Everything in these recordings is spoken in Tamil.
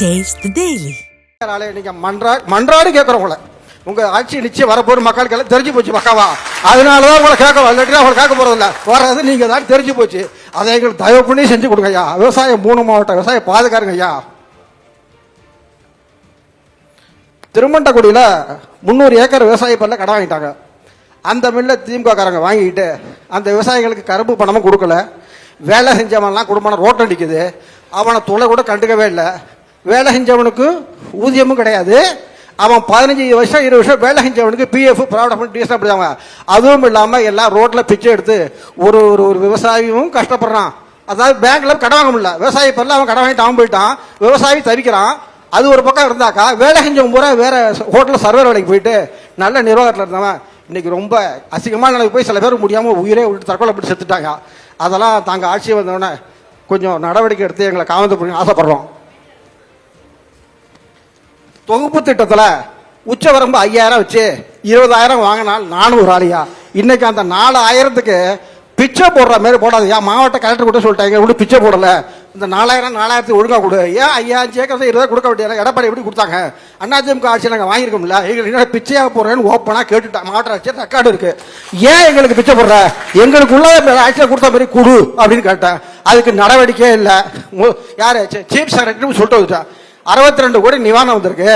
டேஸ்ட் டெய்லி நீங்க மன்றா மன்றாடு கேட்குறோம் உங்க ஆட்சி நிச்சயம் வரப்போற மக்களுக்கு எல்லாம் தெரிஞ்சு போச்சு பக்காவா அதனால தான் உங்களை கேட்க இல்லாட்டி உங்களை கேட்க போறது இல்லை. வர்றது நீங்க தான் தெரிஞ்சு போச்சு. அதை எங்களுக்கு தயவு பண்ணி செஞ்சு கொடுங்க ஐயா. விவசாயம் மூணு மாவட்டம் விவசாயம் பாதுகாருங்க ஐயா. திருமண்டக்குடியில் முந்நூறு ஏக்கர் விவசாய பண்ண கடன் வாங்கிட்டாங்க. அந்த மில்ல திமுக காரங்க வாங்கிட்டு அந்த விவசாயிகளுக்கு கரும்பு பணமும் கொடுக்கல. வேலை செஞ்சவன்லாம் குடும்பம் ரோட்டை நிற்குது அவனை துளை கூட கண்டுக்கவே இல்லை. வேலை செஞ்சவனுக்கு ஊதியமும் கிடையாது. அவன் பதினஞ்சு வருஷம் இருபது வருஷம் வேலை செஞ்சவனுக்கு பிஎஃப் ப்ராவிட் டிஎஸ் அப்படிதாங்க. அதுவும் இல்லாமல் எல்லாம் ரோட்டில் பிச்சை எடுத்து ஒரு ஒரு ஒரு விவசாயியும் கஷ்டப்படுறான். அதாவது பேங்க்ல கடன் வாங்க முடியல. விவசாயி பல்ல அவன் கடன் வாங்கிட்டு அவன் போயிட்டான். விவசாயி தவிக்கிறான். அது ஒரு பக்கம் இருந்தாக்கா வேலை செஞ்சவன் பூரா வேற ஹோட்டலில் சர்வர் வேலைக்கு போயிட்டு நல்ல நிர்வாகத்தில் இருந்தவன். இன்னைக்கு ரொம்ப அசிங்கமான நிலைக்கு போய் சில பேர் முடியாமல் உயிரே விட்டு தற்கொலை பண்ணி செத்துட்டாங்க. அதெல்லாம் தாங்க ஆட்சி வந்தோடனே கொஞ்சம் நடவடிக்கை எடுத்து எங்களை காவந்து ஆசைப்படுறோம். தொகுப்பு திட்டத்தில் உச்சவரம்பு ஐயாயிரம் வச்சு இருபதாயிரம் வாங்கினால் நானூறு ஆளியா? இன்னைக்கு அந்த நாலு ஆயிரத்துக்கு பிச்சை போடுற மாதிரி போடாது. ஏன் மாவட்ட கலெக்டர் கூட சொல்லிட்டாங்க ஒன்றும் பிச்சை போடல. இந்த நாலாயிரம் நாலாயிரத்து ஒழுங்காக கொடு. ஏன் ஐயா சேர்க்கறது இருபது கொடுக்க வேண்டியது? எடப்பாடி எப்படி கொடுத்தாங்க? அதிமுக ஆட்சி நாங்கள் வாங்கியிருக்கோம்ல. எங்களுக்கு என்ன பிச்சையாக போடுறேன்னு ஓப்பனாக கேட்டுட்டா. மாவட்ட ஆட்சியர் ரெக்கார்டு இருக்கு. ஏன் எங்களுக்கு பிச்சை போடுற? எங்களுக்கு உள்ள ஆட்சியில் கொடுத்த மாதிரி கொடு அப்படின்னு கேட்டேன். அதுக்கு நடவடிக்கையே இல்லை. யார்? சீஃப் செக்ரட்டரி சொல்லிட்டு வந்துட்டா. அறுபத்தி ரெண்டு கோடி நிவாரணம் வந்திருக்கு.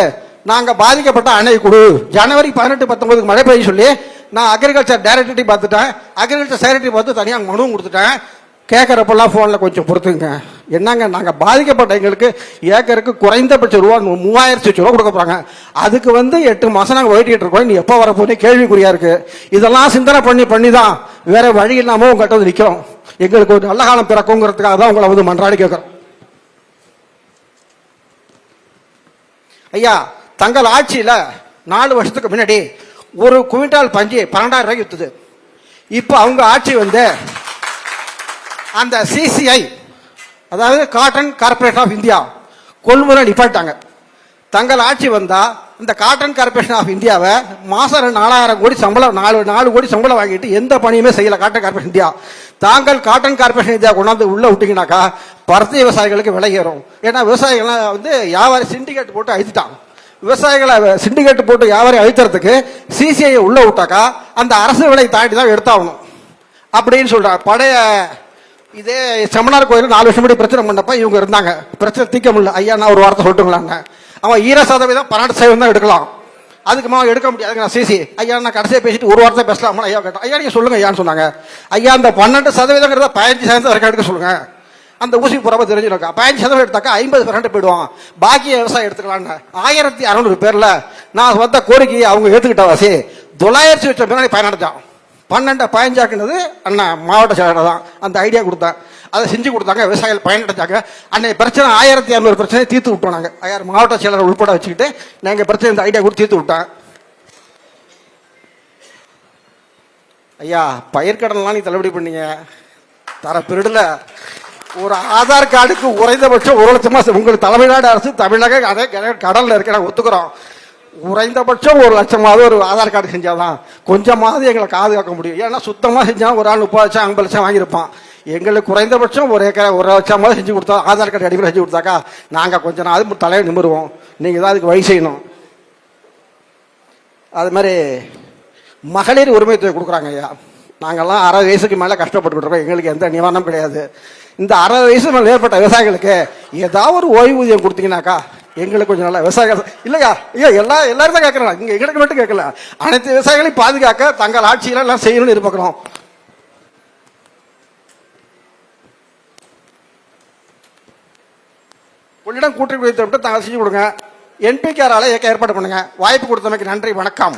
நாங்கள் பாதிக்கப்பட்ட அணை குழு ஜனவரி பதினெட்டு பத்தொன்பதுக்கு மழை பெய்ய சொல்லி நான் அக்ரிகல்ச்சர் டைரக்டர்ட்டி பார்த்துட்டேன். அக்ரிகல்ச்சர் செக்ரட்டரி பார்த்து தனியாக மனுவும் கொடுத்துட்டேன். கேட்குறப்பெல்லாம் ஃபோனில் கொஞ்சம் பொறுத்துங்க. என்னங்க நாங்கள் பாதிக்கப்பட்ட எங்களுக்கு ஏக்கருக்கு குறைந்தபட்ச ரூபா மூவாயிரத்து மூவாயிரத்தி லட்ச ரூபா கொடுக்க போகிறாங்க அதுக்கு வந்து எட்டு மாதம் நாங்கள் வெயிட்டிட்டு இருக்கோம். நீ எப்போ வரப்போனே கேள்விக்குறியாக இருக்கு. இதெல்லாம் சிந்தனை பண்ணி பண்ணி தான் வேறு வழி இல்லாமல் உங்கள்கிட்ட வந்து நிற்கிறோம் எங்களுக்கு ஒரு நல்ல காலம் பிறக்குங்கிறதுக்காக தான் உங்களை வந்து மன்றாடி கேட்குறோம் ஐயா தங்கள் ஆட்சியில் நாலு வருஷத்துக்கு முன்னாடி ஒரு குவிண்டால் பஞ்சு பன்னெண்டாயிரம் ரூபாய்க்கு வித்துது. இப்போ அவங்க ஆட்சி வந்து அந்த சிசிஐ அதாவது காட்டன் கார்பரேஷன் ஆஃப் இந்தியா கொள்முறை நிப்பாட்டாங்க தங்கள் ஆட்சி வந்தால் இந்த காட்டன் கார்பரேஷன் ஆஃப் இந்தியாவை மாதம் நாலாயிரம் கோடி சம்பளம் நாலு நாலு கோடி சம்பளம் வாங்கிட்டு எந்த பணியுமே செய்யலை காட்டன் கார்பரேஷன் இந்தியா தாங்கள் காட்டன் கார்பரேஷன் இதாக கொண்டாந்து உள்ள விட்டீங்கன்னாக்கா பருத்தி விவசாயிகளுக்கு விலை ஏறும். ஏன்னா விவசாயிகள்லாம் வந்து வியாபாரி சிண்டிகேட் போட்டு அழுத்திட்டான் விவசாயிகளை சிண்டிகேட் போட்டு வியாபாரி அழுத்துறதுக்கு சிசிஐ உள்ள விட்டாக்கா அந்த அரசு விலை தாண்டி தான் எடுத்தாகணும். அப்படின்னு சொல்கிறாங்க பழைய இதே செம்மனார் கோயில் நாலு வருஷம் முடி பிரச்சனை பண்ணப்ப இவங்க இருந்தாங்க. பிரச்சனை தீர்க்க முடியல. ஐயா நான் ஒரு வார்த்தை சொல்லட்டுங்களாங்க. அவன் ஈர சதவீதம் பன்னெண்டு சதவீதம் தான் எடுக்கலாம். அதுக்கு மாவு எடுக்க முடியாது. நான் சிசி ஐயா நான் கடைசியாக பேசிட்டு ஒரு வாரத்தை பேசலாமா? ஐயா கேட்டேன் ஐயா நீங்கள் சொல்லுங்க ஐயான்னு சொன்னாங்க. ஐயா அந்த பன்னெண்டு சதவீதங்கிறத பதினஞ்சு சதவீதம் வரைக்கும் எடுக்க சொல்லுங்க. அந்த ஊசி புறப்ப தெரிஞ்சிருக்கா? பதினஞ்சு சதவீதம் எடுத்தாக்கா ஐம்பது பர்சன்ட் போயிடுவான். பாக்கி விவசாயம் எடுத்துக்கலான்னு ஆயிரத்தி அறநூறு பேரில் நான் வந்த கோரிக்கையை அவங்க ஏற்றுக்கிட்டவாசி தொள்ளாயிரத்தி லட்சம் பேர் பயனடைஞ்சான். பன்னெண்டு பயஞ்சாக்குனது அண்ணா மாவட்ட செயலாளர் தான். அந்த ஐடியா கொடுத்தேன் அதை செஞ்சு கொடுத்தாங்க விவசாயிகள் பயனடைஞ்சாங்க. அன்னைக்கு பிரச்சனை ஆயிரத்தி இரநூறு பிரச்சனையை தீர்த்து விட்டோம் நாங்கள் ஐயாயிரம் மாவட்ட செயலர் உள்பட வச்சுக்கிட்டு நாங்கள் பிரச்சனை இந்த ஐடியா கொடுத்து தீர்த்து விட்டேன் ஐயா பயிர்க்கடன்லாம் நீ தள்ளுபடி பண்ணீங்க. தர பெருடுல. ஒரு ஆதார் கார்டுக்கு குறைந்தபட்சம் ஒரு லட்சமா உங்கள் உங்களுக்கு அரசு தமிழக அதே கட- கடல்ல இருக்கிற ஒத்துக்கிறோம். குறைந்தபட்சம் ஒரு லட்சமாவது ஒரு ஆதார் கார்டு செஞ்சாதான் கொஞ்சமாவது எங்களை காதுகாக்க முடியும். ஏன்னா சுத்தமாக செஞ்சால் ஒரு ஆள் முப்பது லட்சம் ஐம்பது லட்சம் வாங்கியிருப்பான். எங்களுக்கு குறைந்தபட்சம் ஒரு ஏக்கர் ஒரு லட்சமாவது செஞ்சு கொடுத்தா ஆதார் கார்டு அடிப்படை செஞ்சு கொடுத்தாக்கா நாங்கள் கொஞ்ச நாள் தலையை நிமிருவோம். நீங்கள் தான் அதுக்கு வழி செய்யணும். அது மாதிரி மகளிர் உரிமை தொகை கொடுக்குறாங்க ஐயா. நாங்கள்லாம் அறுபது வயசுக்கு மேலே கஷ்டப்பட்டுக்கிட்டு இருக்கோம். எங்களுக்கு எந்த நிவாரணம் கிடையாது. இந்த அறுபது வயசு மேலே ஏற்பட்ட விவசாயிகளுக்கு ஏதாவது ஒரு ஓய்வூதியம் கொடுத்தீங்கன்னாக்கா எங்களுக்கு கொஞ்சம் நல்லா விவசாயிகள் இல்லையா? ஐயா எல்லா எல்லாரும் தான் கேட்குறாங்க. இங்கே எங்களுக்கு மட்டும் கேட்கல. அனைத்து விவசாயிகளையும் பாதுகாக்க தங்கள் ஆட்சியெல்லாம் எல்லாம் செய்யணும்னு எதிர்பார்க்குறோம். உள்ளிடம் கூட்டணி குறித்து தாங்கள் செஞ்சு கொடுங்க. என்பிகேரால இயக்க ஏற்பாடு பண்ணுங்க. வாய்ப்பு கொடுத்தமைக்கு நன்றி வணக்கம்.